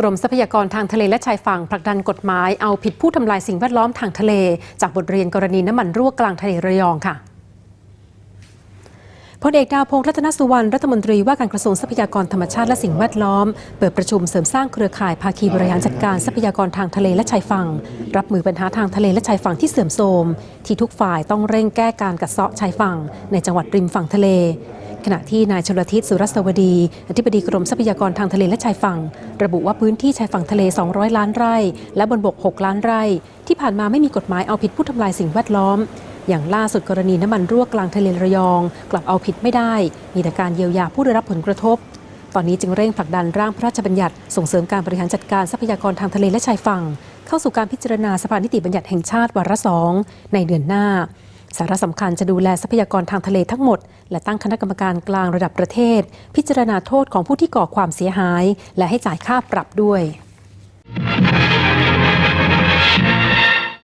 กรมทรัพยากรทางทะเลและชายฝั่งผลักดันกฎหมายเอาผิดผู้ทำลายสิ่งแวดล้อมทางทะเล จากบทเรียนกรณีน้ำมันรั่วกลางทะเลระยองค่ะพลเอกดาวพงษ์รัตนสุวรรณรัฐมนตรีว่าการกระทรวงทรัพยากรธรรมชาติและสิ่งแวดล้อม เปิดประชุมเสริมสร้างเครือข่ายภาคีบริหารจัดการทรัพยากรทางทะเลและชายฝั่ง รับมือปัญหาทางทะเลและชายฝั่งที่เสื่อมโทรม ที่ทุกฝ่ายต้องเร่งแก้การกัดเซาะชายฝั่ง ในจังหวัดริมฝั่งทะเล ขณะที่นายชลทิศสุรสวดี อธิบดีกรมทรัพยากรทางทะเลและชายฝั่ง ระบุว่าพื้นที่ชายฝั่งทะเล 200 ล้านไร่ และบนบก 6 ล้านไร่ ที่ผ่านมาไม่มีกฎหมายเอาผิดผู้ทำลายสิ่งแวดล้อม อย่างล่าสุดกรณีน้ำมันรั่วกลางทะเลระยอง กลับเอาผิดไม่ได้ มีแต่การเยียวยาผู้ได้รับผลกระทบ ตอนนี้จึงเร่งผลักดันร่างพระราชบัญญัติ ส่งเสริมการบริหารจัดการทรัพยากรทางทะเลและชายฝั่ง เข้าสู่การพิจารณาสภานิติบัญญัติแห่งชาติวาระสองในเดือนหน้า สาระสำคัญจะดูแลทรัพยากรทางทะเลทั้งหมด และตั้งคณะกรรมการกลางระดับประเทศ พิจารณาโทษของผู้ที่ก่อความเสียหาย และให้จ่ายค่าปรับด้วย